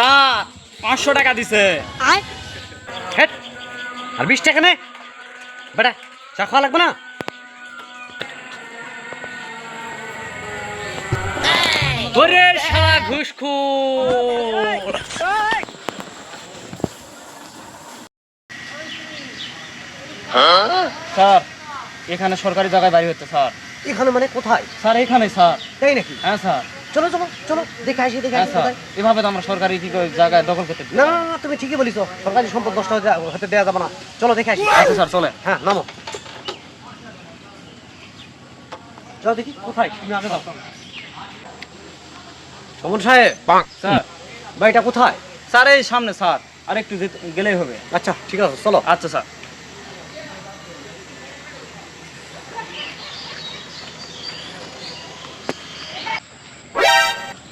Sir পাঁচশো টাকা দিছে। হেট আর বিশ টাকা নে। বেটা চা খাওয়া লাগবে না? ওরে শালা ঘুষখোর। স্যার এখানে সরকারি জায়গায় বাড়ি হচ্ছে স্যার। এখানে মানে কোথায়? স্যার এখানে স্যার। তাই নাকি? হ্যাঁ স্যার। চলো চলো চলো দেখে আসি দেখে আসি কোথায়। এভাবে তো আমরা সরকারি জায়গায় দখল করতে না না, না, তুমি ঠিকই বলিস সরকারি সম্পদ নষ্ট হতে দেওয়া যাবে না। চলো দেখে আসি। আচ্ছা স্যার চলে। হ্যাঁ নামো। যাও দেখি। কোথায়? তুমি আগে যাও। সমন সাহেব। স্যার। বাড়িটা কোথায়? স্যার এই সামনে স্যার। আর একটু গেলেই হবে। আচ্ছা ঠিক আছে চলো। আচ্ছা স্যার।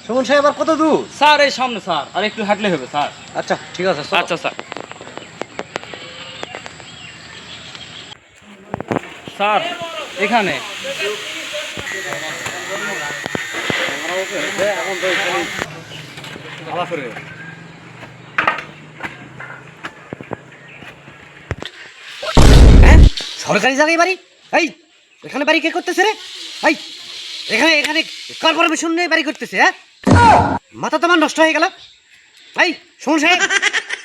সমন সাহেব আর কত দূর? স্যার এই সামনে স্যার। আর একটু হাঁটলে হবে স্যার। আচ্ছা ঠিক আছে আচ্ছা স্যার। স্যার এখানে। হ্যাঁ সরকারি জায়গায় বাড়ি? এই এখানে বাড়ি কে করতেছে রে? এই এখানে এখানে কার পারমিশন নিয়ে বাড়ি করতেছে হ্যাঁ? মাথা তোমার নষ্ট হয়ে গেল। ভাই সমন সাহেব।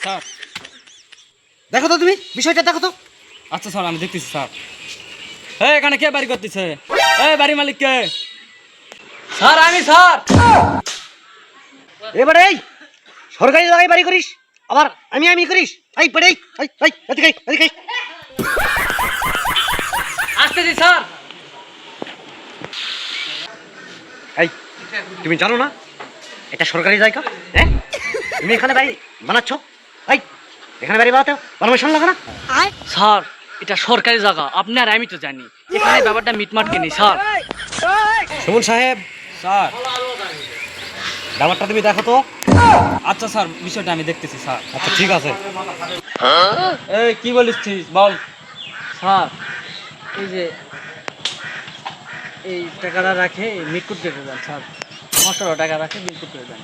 স্যার। দেখো তো তুমি বিষয়টা দেখো তো। আচ্ছা স্যার আমি দেখতেছি স্যার। এই এখানে কে বাড়ি করতেছে? এই বাড়ি মালিক কে? স্যার আমি স্যার। এবারে এই সরকারি জায়গায় বাড়ি করিস আবার আমি আমি করিস। এই পড়ে এই এই এদিকে এদিকে। আসতেছি স্যার। এই তুমি জানো না? এটা সরকারি জায়গা হ্যাঁ? তুমি এখানে বাড়ি বানাচ্ছ? এই এখানে বাড়ি বানাতে পারমিশন লাগে না? স্যার এটা সরকারি জায়গা আপনি আর আমি তো জানি। এখানে ব্যাপারটা মিটমাট কিনি স্যার। সুমন সাহেব স্যার। ব্যাপারটা তুমি দেখো তো। আচ্ছা স্যার বিষয়টা আমি দেখতেছি স্যার। আচ্ছা ঠিক আছে। এই কি বলিস বল। স্যার এই যে এই টাকাটা রাখে মিট করতে দেন স্যার। পাঁচশো টাকা রাখে মিট করতে দেন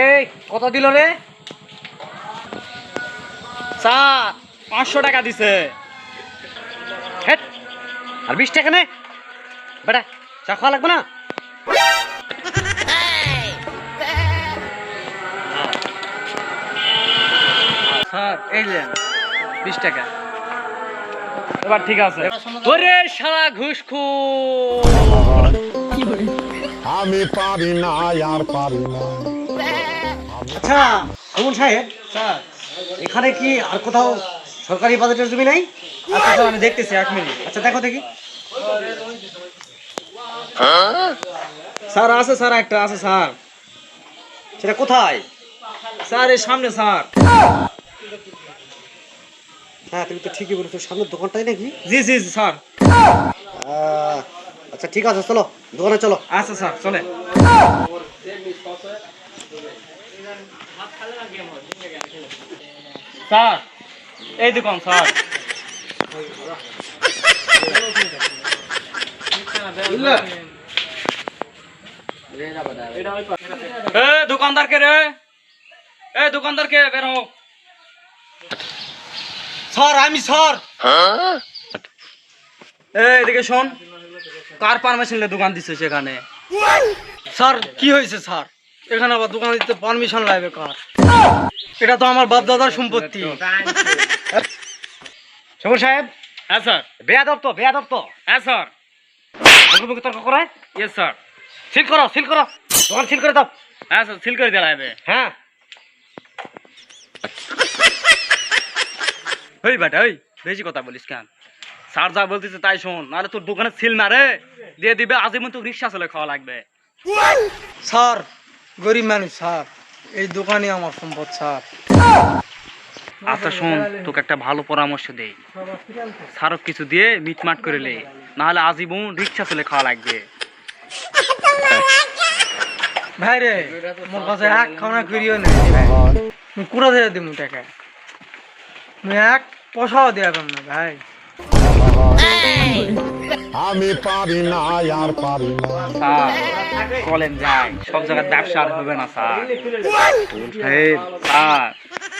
এই কত দিল রে? স্যার পাঁচশো টাকা দিছে। হেট আর বিশ টাকা নে। বেটা চা খাওয়া লাগবে না? স্যার এই বিশ টাকা। এবার ঠিক আছে। ওরে শালা ঘুষখোর। আমি পারি না আর পারি না। আচ্ছা সাহেব স্যার। এখানে কি আর কোথাও সরকারি বাজেটের জমি নাই? আচ্ছা স্যার আমি দেখতেছি এক মিনিট। আচ্ছা দেখো দেখি। স্যার আছে স্যার একটা আছে স্যার। সেটা কোথায়? স্যার এই সামনে স্যার। হ্যাঁ তুমি তো ঠিকই বলেছ। সামনের দোকানটাই নাকি? জি জি জি, স্যার। আচ্ছা ঠিক আছে চলো। দোকানে চলো। আচ্ছা স্যার চলে। স্যার এই দোকান স্যার। দোকানদার কে রে? এ দোকানদার কে? বের হো স্যার আমি স্যার। এদিকে শোন। কার পারমিশন নিয়ে দোকান দিচ্ছে সেখানে? স্যার কি হয়েছে স্যার? এখানে আবার দোকান দিতে পারমিশন লাগবে কার? এটা তো আমার বাপ দাদার সম্পত্তি। সুমন সাহেব? হ্যাঁ স্যার। বেয়াদব তো বেয়াদব তো। হ্যাঁ স্যার। মুখে তর্ক করে? ইয়েস স্যার সিল করো সিল করো। দোকান সিল করে দাও। হ্যাঁ স্যার সিল করে দেওয়া হ্যাঁ। ওই বেটা ওই বেশি কথা বলিস কেন? স্যার যা বলতেছে তাই শোন নাহলে তোর দোকানে সিল মারে দিয়ে দিবে আজীবন তো রিক্সা চলে খাওয়া লাগবে। স্যার গরিব মানুষ স্যার এই দোকানই আমার সম্পদ স্যার। আচ্ছা শোন তোকে একটা ভালো পরামর্শ দেই। কিছু দিয়ে মিটমাট করে লে নাহলে আজীবন রিক্সা চলে খাওয়া লাগবে। ভাই রে মোর কাছে এক খাওয়া করিও না। কুড়া দিয়ে দিব টাকা এক পয়সাও দেওয়া পাম না ভাই। আমি পারি না আর পারি না। স্যার চলেন যাই। সব জায়গায় ব্যবসা আর হবে না স্যার। স্যার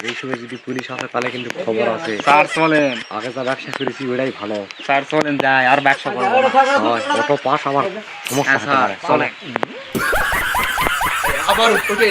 এই সময় যদি পুলিশ আসে তাহলে কিন্তু খবর আছে। স্যার চলেন। আগে যা ব্যবসা করেছি ওটাই ভালো। স্যার চলেন যাই আর ব্যবসা করব। হয় পাস আমার সমস্যা হ্যাঁ স্যার চলেন। আবার উঠে